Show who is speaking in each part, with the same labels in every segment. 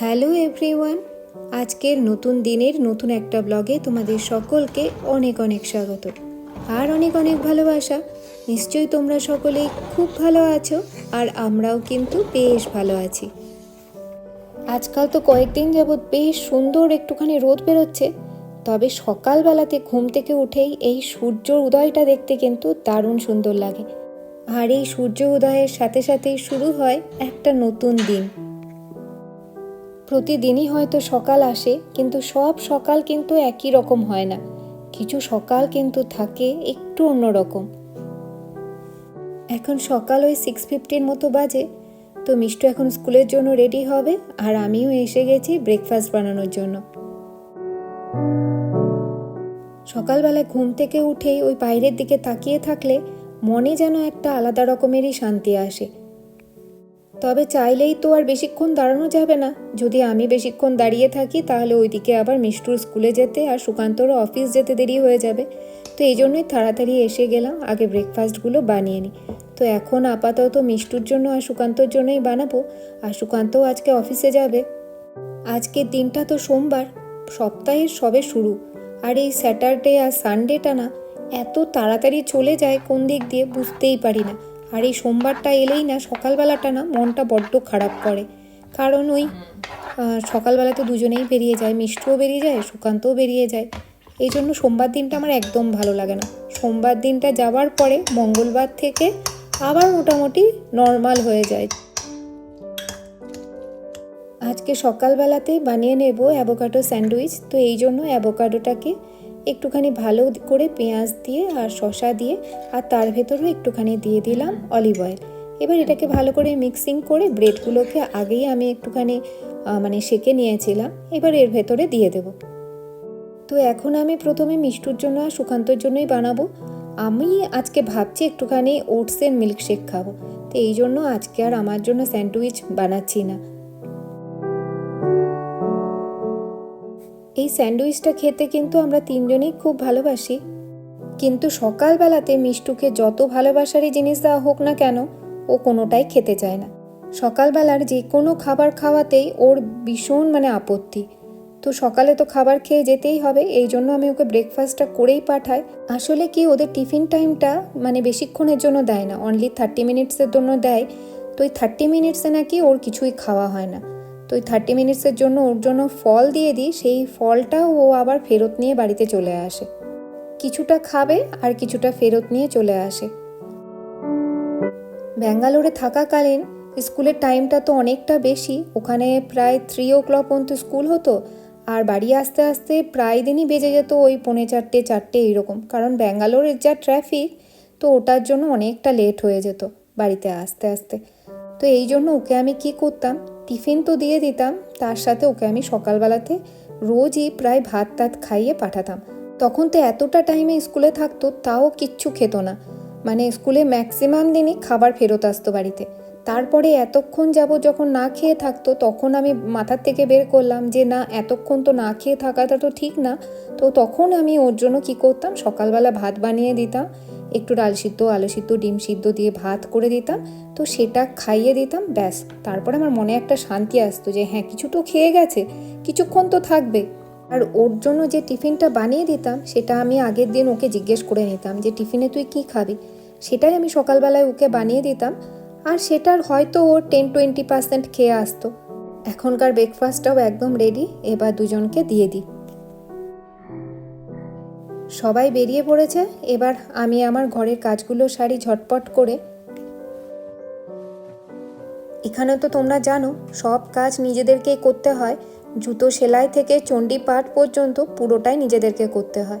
Speaker 1: Hello everyone, আজকের নতুন দিনের নতুন একটা ব্লগে তোমাদের সকলকে অনেক অনেক স্বাগত। আর অনেক অনেক ভালোবাসা। নিশ্চয়ই তোমরা সকলেই খুব ভালো আছো আর আমরাও কিন্তু বেশ ভালো আছি। আজকাল তো কয়েকদিন যাবৎ বেশ সুন্দর একটুখানি রোদ বেরোচ্ছে। তবে সকালবেলাতে ঘুম থেকে উঠেই এই সূর্য উদয়টা দেখতে কিন্তু দারুণ সুন্দর লাগে। আর এই সূর্য উদয়ের সাথে সাথেই শুরু হয় একটা নতুন দিন। প্রতিদিনই হয়তো সকাল আসে, কিন্তু সব সকাল কিন্তু একই রকম হয় না। কিছু সকাল কিন্তু থাকে একটু অন্যরকম এখন সকাল ওই সিক্স ফিফটির মতো বাজে, তো মিষ্টু এখন স্কুলের জন্য রেডি হবে আর আমিও এসে গেছি ব্রেকফাস্ট বানানোর জন্য। সকালবেলায় ঘুম থেকে উঠেই ওই বাইরের দিকে তাকিয়ে থাকলে মনে যেন একটা আলাদা রকমেরই শান্তি আসে। তবে চাইলেই তো আর বেশিক্ষণ দাঁড়ানো যাবে না। যদি আমি বেশিক্ষণ দাঁড়িয়ে থাকি, তাহলে ওইদিকে আবার মিষ্টুর স্কুলে যেতে আর সুকান্তরও অফিস যেতে দেরি হয়ে যাবে। তো এই জন্যই তাড়াতাড়ি এসে গেলাম, আগে ব্রেকফাস্টগুলো বানিয়ে নিই। তো এখন আপাতত মিষ্টুর জন্য আর সুকান্তর জন্যই বানাবো। আর সুকান্তও আজকে অফিসে যাবে। আজকের দিনটা তো সোমবার, সপ্তাহের সবে শুরু। আর এই স্যাটারডে আর সানডেটা না, এত তাড়াতাড়ি চলে যায় কোন দিক দিয়ে বুঝতেই পারি না। আর এই সোমবারটা এলেই না, সকালবেলাটা না মনটা বড্ড খারাপ করে। কারণ ওই সকালবেলা তো দুজনেই বেরিয়ে যায়, মিষ্টুও বেরিয়ে যায়, সুকান্তও বেরিয়ে যায়। এই জন্য সোমবার দিনটা আমার একদম ভালো লাগে না। সোমবার দিনটা যাওয়ার পরে মঙ্গলবার থেকে আবার মোটামুটি নর্মাল হয়ে যায়। আজকে সকালবেলাতে বানিয়ে নেব অ্যাভোকাডো স্যান্ডউইচ। তো এই জন্য অ্যাভোকাডোটাকে একটুখানি ভালো করে পেঁয়াজ দিয়ে আর শসা দিয়ে আর তার ভেতরেও একটুখানি দিয়ে দিলাম অলিভ অয়েল। এবার এটাকে ভালো করে মিক্সিং করে ব্রেডগুলোকে আগেই আমি একটুখানি মানে সেকে নিয়েছিলাম। এবার এর ভেতরে দিয়ে দেব। তো এখন আমি প্রথমে মিষ্টুর জন্য আর সুকান্তর জন্যই বানাবো। আমি আজকে ভাবছি একটুখানি ওটসের মিল্কশেক খাব। তো এই জন্য আজকে আর আমার জন্য স্যান্ডউইচ বানাচ্ছি না। এই স্যান্ডউইচটা খেতে কিন্তু আমরা তিনজনেই খুব ভালোবাসি। কিন্তু সকালবেলাতে মিষ্টুকে যত ভালোবাসারই জিনিস দেওয়া হোক না কেন, ও কোনোটাই খেতে চায় না। সকালবেলার যে কোনো খাবার খাওয়াতেই ওর ভীষণ মানে আপত্তি। তো সকালে তো খাবার খেয়ে যেতেই হবে, এই জন্য আমি ওকে ব্রেকফাস্টটা করেই পাঠাই। আসলে কি ওদের টিফিন টাইমটা মানে বেশিক্ষণের জন্য দেয় না অনলি থার্টি মিনিটসের জন্য দেয়। তো ওই থার্টি মিনিটসে নাকি ওর কিছুই খাওয়া হয় না। তো ওই থার্টি মিনিটসের জন্য ওর জন্য ফল দিয়ে দিই, সেই ফলটা ও আবার ফেরত নিয়ে বাড়িতে চলে আসে। কিছুটা খাবে আর কিছুটা ফেরত নিয়ে চলে আসে। ব্যাঙ্গালোরে থাকাকালীন স্কুলের টাইমটা তো অনেকটা বেশি, ওখানে প্রায় থ্রি ও ক্লক পর্যন্ত স্কুল হতো, আর বাড়ি আসতে আসতে প্রায় দিনই বেজে যেত ওই পৌনে চারটে চারটে এইরকম। কারণ ব্যাঙ্গালোরের যা ট্রাফিক তো ওটার জন্য অনেকটা লেট হয়ে যেত বাড়িতে আসতে আসতে। তো এই জন্য ওকে আমি কি করতাম টিফিন তো দিয়ে দিতাম, তার সাথে ওকে আমি সকালবেলাতে রোজই প্রায় ভাত টাত খাইয়ে পাঠাতাম। তখন তো এতটা টাইমে স্কুলে থাকতো, তাও কিচ্ছু খেত না। মানে স্কুলে ম্যাক্সিমাম দিনই খাবার ফেরত আসতো বাড়িতে। তারপরে এতক্ষণ যাব যখন না খেয়ে থাকতো, তখন আমি মাথার থেকে বের করলাম যে, না, এতক্ষণ তো না খেয়ে থাকাটা তো ঠিক না। তো তখন আমি ওর জন্য কি করতাম, সকালবেলা ভাত বানিয়ে দিতাম। একটু ডাল সিদ্ধ, আলু সিদ্ধ, ডিম সিদ্ধ দিয়ে ভাত করে দিতাম, তো সেটা খাইয়ে দিতাম, ব্যাস। তারপরে আমার মনে একটা শান্তি আসতো যে হ্যাঁ কিছু তো খেয়ে গেছে, কিছুক্ষণ তো থাকবে। আর ওর জন্য যে টিফিনটা বানিয়ে দিতাম, সেটা আমি আগের দিন ওকে জিজ্ঞেস করে নিতাম যে, টিফিনে তুই কি খাবি? সেটাই আমি সকালবেলায় ওকে বানিয়ে দিতাম। আর সেটার হয়তো ও টেন টোয়েন্টি পার্সেন্ট খেয়ে আসতো। এখনকার ব্রেকফাস্টটাও একদম রেডি এবার দুজনকে দিয়ে দিই। সবাই বেরিয়ে পড়েছে, এবার আমি আমার ঘরের কাজগুলো সারি ঝটপট করে। এখানে তো তোমরা জানো, সব কাজ নিজেদেরকেই করতে হয়। জুতো সেলাই থেকে চণ্ডী পাঠ পর্যন্ত পুরোটাই নিজেদেরকে করতে হয়।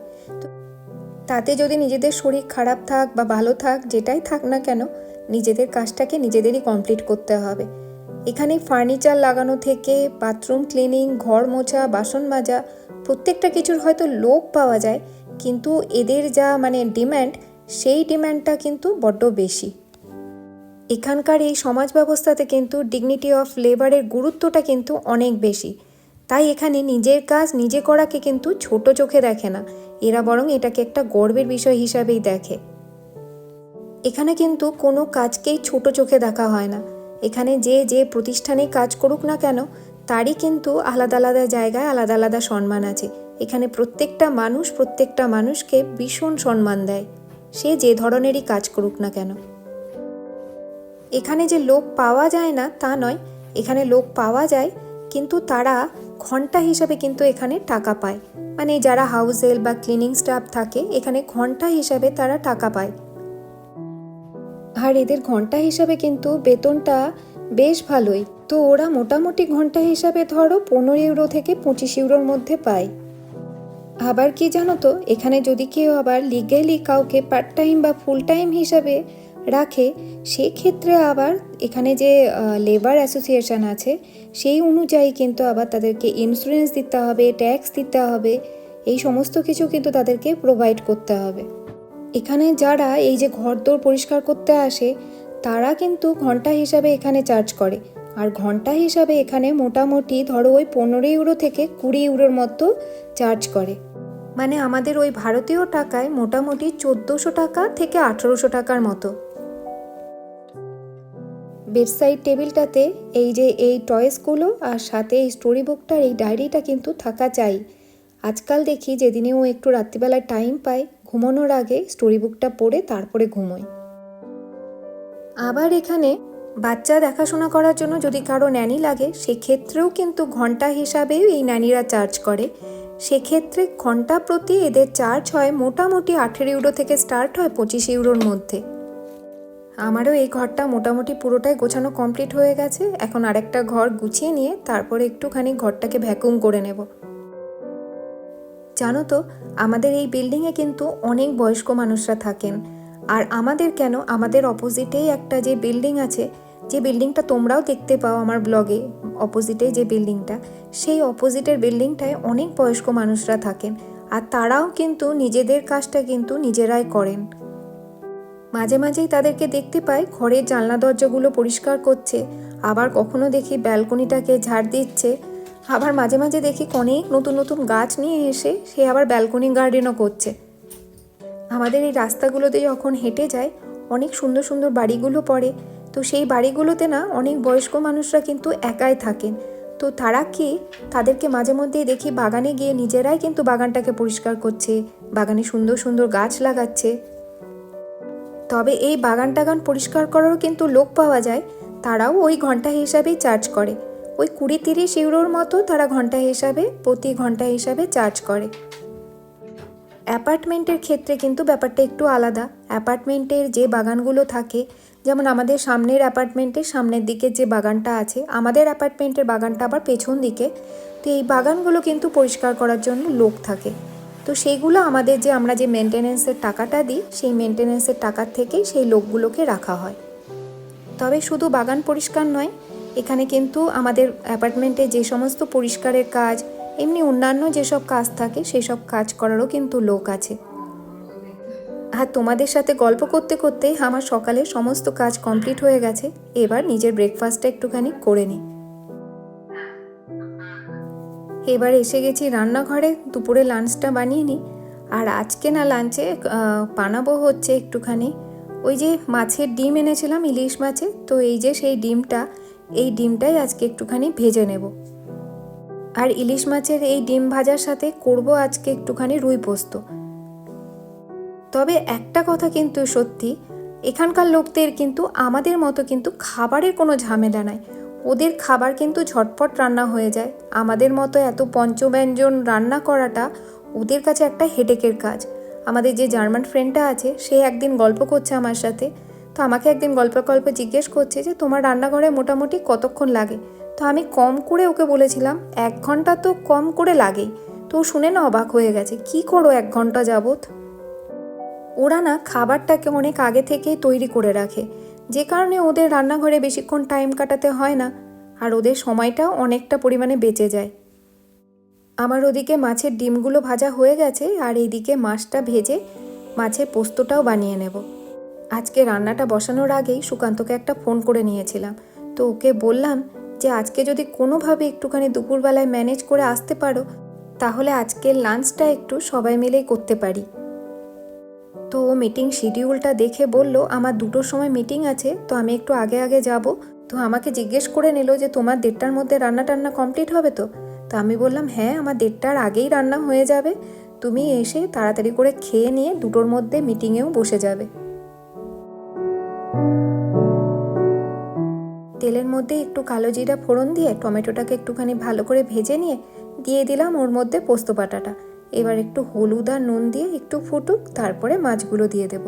Speaker 1: তাতে যদি নিজেদের শরীর খারাপ থাক বা ভালো থাক, যেটাই থাক না কেন, নিজেদের কাজটাকে নিজেদেরই কমপ্লিট করতে হবে। এখানে ফার্নিচার লাগানো থেকে বাথরুম ক্লিনিং, ঘর মোছা, বাসন মাজা, প্রত্যেকটা কিছুর হয়তো লোক পাওয়া যায় কিন্তু এদের যা মানে ডিম্যান্ড সেই ডিম্যান্ডটা কিন্তু বড্ড বেশি। এখানকার এই সমাজ ব্যবস্থাতে কিন্তু ডিগনিটি অফ লেবারের গুরুত্বটা কিন্তু অনেক বেশি। তাই এখানে নিজের কাজ নিজে করাকে কিন্তু ছোট চোখে দেখে না। এরা বরং এটাকে একটা গর্বের বিষয় হিসাবেই দেখে। এখানে কিন্তু কোনো কাজকেই ছোট চোখে দেখা হয় না। এখানে যে যে প্রতিষ্ঠানে কাজ করুক না কেন, তারই কিন্তু আলাদা আলাদা জায়গায় আলাদা আলাদা সম্মান আছে। এখানে প্রত্যেকটা মানুষ প্রত্যেকটা মানুষকে ভীষণ সম্মান দেয়। সে যে ধরনেরই কাজ করুক না কেন। এখানে যে লোক পাওয়া যায় না, তা নয়। এখানে লোক পাওয়া যায়, কিন্তু তারা ঘণ্টা হিসাবে কিন্তু এখানে টাকা পায়। মানে যারা হাউস হেল্প বা ক্লিনিং স্টাফ থাকে, এখানে ঘণ্টা হিসাবে তারা টাকা পায়। আর এদের ঘণ্টা হিসাবে কিন্তু বেতনটা বেশ ভালোই। তো ওরা মোটামুটি ঘণ্টা হিসাবে ধরো পনেরো ইউরো থেকে পঁচিশ ইউরোর মধ্যে পায়। আবার কি জানো তো, এখানে যদি কেউ আবার লিগেলি কাউকে পার্ট টাইম বা ফুল টাইম হিসাবে রাখে, সেক্ষেত্রে আবার এখানে যে লেবার অ্যাসোসিয়েশন আছে, সেই অনুযায়ী কিন্তু আবার তাদেরকে ইন্স্যুরেন্স দিতে হবে ট্যাক্স দিতে হবে, এই সমস্ত কিছু কিন্তু তাদেরকে প্রোভাইড করতে হবে। এখানে যারা এই যে ঘরদোর পরিষ্কার করতে আসে, তারা কিন্তু ঘণ্টা হিসাবে এখানে চার্জ করে। আর ঘণ্টা হিসাবে এখানে মোটামুটি ধরো ওই পনেরো ইউরো থেকে কুড়ি ইউরোর মতো চার্জ করে। মানে আমাদের ওই ভারতীয় টাকায় মোটামুটি চোদ্দোশো টাকা থেকে আঠেরোশো টাকার মতো। বেডসাইড টেবিলটাতে এই যে এই টয়েসগুলো আর সাথে এই স্টোরি বুকটার এই ডায়েরিটা কিন্তু থাকা চাই। আজকাল দেখি যেদিনে ও একটু রাত্রিবেলায় টাইম পায়, ঘুমানোর আগে স্টোরি বুকটা পড়ে তারপরে ঘুমোয়। আবার এখানে বাচ্চা দেখাশোনা করার জন্য যদি কারও ন্যানি লাগে, সেক্ষেত্রেও কিন্তু ঘণ্টা হিসাবেও এই ন্যানিরা চার্জ করে। সেক্ষেত্রে ঘণ্টা প্রতি এদের চার্জ হয় মোটামুটি আঠেরো ইউরো থেকে স্টার্ট হয় পঁচিশ ইউরোর মধ্যে। আমারও এই ঘরটা মোটামুটি পুরোটাই গোছানো কমপ্লিট হয়ে গেছে। এখন আরেকটা ঘর গুছিয়ে নিয়ে তারপরে একটুখানি ঘরটাকে ভ্যাকুম করে নেব। জানো তো, আমাদের এই বিল্ডিংয়ে কিন্তু অনেক বয়স্ক মানুষরা থাকেন। আর আমাদের কেন? আমাদের অপোজিটেই একটা যে বিল্ডিং আছে যে বিল্ডিংটা তোমরাও দেখতে পাও আমার ব্লগে অপোজিটে যে বিল্ডিংটা, সেই অপোজিটের বিল্ডিংটায় অনেক বয়স্ক মানুষরা থাকেন আর তারাও কিন্তু নিজেদের কাজটা কিন্তু নিজেরাই করেন। মাঝে মাঝেই তাদেরকে দেখতে পাই ঘরের জানলা দরজাগুলো পরিষ্কার করছে, আবার কখনো দেখি ব্যালকনিটাকে ঝাড় দিচ্ছে, আবার মাঝে মাঝে দেখি অনেক নতুন নতুন গাছ নিয়ে এসে সে আবার ব্যালকনি গার্ডেনও করছে। আমাদের এই রাস্তাগুলোতে যখন হেঁটে যায়, অনেক সুন্দর সুন্দর বাড়িগুলো পড়ে তো সেই বাড়িগুলোতে না অনেক বয়স্ক মানুষরা কিন্তু একাই থাকেন। তো তারা কি তাদেরকে মাঝে মধ্যেই দেখি বাগানে গিয়ে নিজেরাই কিন্তু বাগানটাকে পরিষ্কার করছে, বাগানে সুন্দর সুন্দর গাছ লাগাচ্ছে? তবে এই বাগান টাগান পরিষ্কার করারও কিন্তু লোক পাওয়া যায়, তারাও ওই ঘণ্টা হিসাবেই চার্জ করে। ওই কুড়ি তিরিশ ইউরোর মতো তারা ঘণ্টা হিসাবে, প্রতি ঘণ্টা হিসাবে চার্জ করে। অ্যাপার্টমেন্টের ক্ষেত্রে কিন্তু ব্যাপারটা একটু আলাদা। অ্যাপার্টমেন্টের যে বাগানগুলো থাকে, যেমন আমাদের সামনের অ্যাপার্টমেন্টের সামনের দিকে যে বাগানটা আছে, আমাদের অ্যাপার্টমেন্টের বাগানটা আবার পেছন দিকে। তো এই বাগানগুলো কিন্তু পরিষ্কার করার জন্য লোক থাকে। তো সেইগুলো আমাদের যে আমরা যে মেনটেনেন্সের টাকাটা দিই, সেই মেনটেনেন্সের টাকার থেকেই সেই লোকগুলোকে রাখা হয়। তবে শুধু বাগান পরিষ্কার নয়, এখানে কিন্তু আমাদের অ্যাপার্টমেন্টে যে সমস্ত পরিষ্কারের কাজ এমনি অন্যান্য যেসব কাজ থাকে, সেসব কাজ করারও কিন্তু লোক আছে। আর তোমাদের সাথে গল্প করতে করতে আমার সকালে সমস্ত কাজ কমপ্লিট হয়ে গেছে। এবার নিজের ব্রেকফাস্টটা একটুখানি করে নিই এবার এসে গেছি রান্নাঘরে, দুপুরে লাঞ্চটা বানিয়ে নিই আর আজকে না লাঞ্চে বানাবো হচ্ছে একটুখানি ওই যে মাছের ডিম এনেছিলাম, ইলিশ মাছে তো এই যে সেই ডিমটা, এই ডিমটাই আজকে একটুখানি ভেজে নেব। আর ইলিশ মাছের এই ডিম ভাজার সাথে করব আজকে একটুখানি রুই পোস্ত। তবে একটা কথা কিন্তু সত্যি, এখানকার লোকদের কিন্তু আমাদের মতো কিন্তু খাবারের কোনো ঝামেলা নাই। ওদের খাবার কিন্তু ঝটপট রান্না হয়ে যায়। আমাদের মতো এত পঞ্চব্যঞ্জন রান্না করাটা ওদের কাছে একটা হেডেকের কাজ। আমাদের যে জার্মান ফ্রেন্ডটা আছে, সে একদিন গল্প করছে আমার সাথে। তো আমাকে একদিন গল্প গল্প জিজ্ঞেস করছে যে, তোমার রান্নাঘরে মোটামুটি কতক্ষণ লাগে? তো আমি কম করে ওকে বলেছিলাম, এক ঘণ্টা তো কম করে লাগেই। তো শুনে না অবাক হয়ে গেছে, কি করো এক ঘণ্টা যাবত ওরা না খাবারটাকে অনেক আগে থেকেই তৈরি করে রাখে। যে কারণে ওদের রান্নাঘরে বেশিক্ষণ টাইম কাটাতে হয় না, আর ওদের সময়টাও অনেকটা পরিমাণে বেঁচে যায়। আমার ওদিকে মাছের ডিমগুলো ভাজা হয়ে গেছে, আর এইদিকে মাছটা ভেজে মাছের পোস্তটাও বানিয়ে নেব। আজকে রান্নাটা বসানোর আগেই সুকান্তকে একটা ফোন করে নিয়েছিলাম। তো ওকে বললাম যে আজকে যদি কোনোভাবে একটুখানি দুপুরবেলায় ম্যানেজ করে আসতে পারো, তাহলে আজকের লাঞ্চটা একটু সবাই মিলেই করতে পারি। তো ও মিটিং শিডিউলটা দেখে বলল, আমার দুটোর সময় মিটিং আছে, তো আমি একটু আগে আগে যাব। তো আমাকে জিজ্ঞেস করে নিল যে, তোমার দেড়টার মধ্যে রান্না টান্না কমপ্লিট হবে তো? তো আমি বললাম হ্যাঁ আমার দেড়টার আগেই রান্না হয়ে যাবে। তুমি এসে তাড়াতাড়ি করে খেয়ে নিয়ে দুটোর মধ্যে মিটিংয়েও বসে যাবে। তেলের মধ্যে একটু কালো জিরা ফোড়ন দিয়ে টমেটোটাকে একটুখানি ভালো করে ভেজে নিয়ে দিয়ে দিলাম ওর মধ্যে পোস্ত বাটাটা। এবার একটু হলুদ আর নুন দিয়ে একটু ফুটুক, তারপরে মাছগুলো দিয়ে দেব।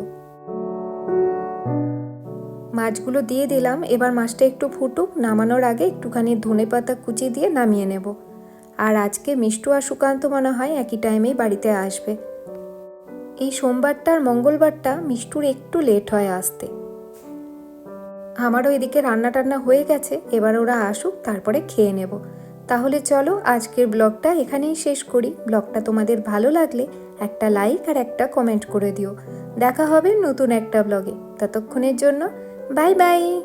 Speaker 1: মাছগুলো দিয়ে দিলাম, এবার মাছটা একটু ফুটুক, নামানোর আগে একটুখানি ধনে পাতা কুচি দিয়ে নামিয়ে নেব। আর আজকে মিষ্টু আর সুকান্ত মনে হয় একই টাইমেই বাড়িতে আসবে। এই সোমবারটা আর মঙ্গলবারটা মিষ্টুর একটু লেট হয় আসতে। আমারও এদিকে রান্না টান্না হয়ে গেছে, এবার ওরা আসুক, তারপরে খেয়ে নেব। তাহলে চলো, আজকের ব্লগটা এখানেই শেষ করি। ব্লগটা তোমাদের ভালো লাগলে একটা লাইক আর একটা কমেন্ট করে দিও। দেখা হবে নতুন একটা ব্লগে। ততক্ষণের জন্য, বাই বাই!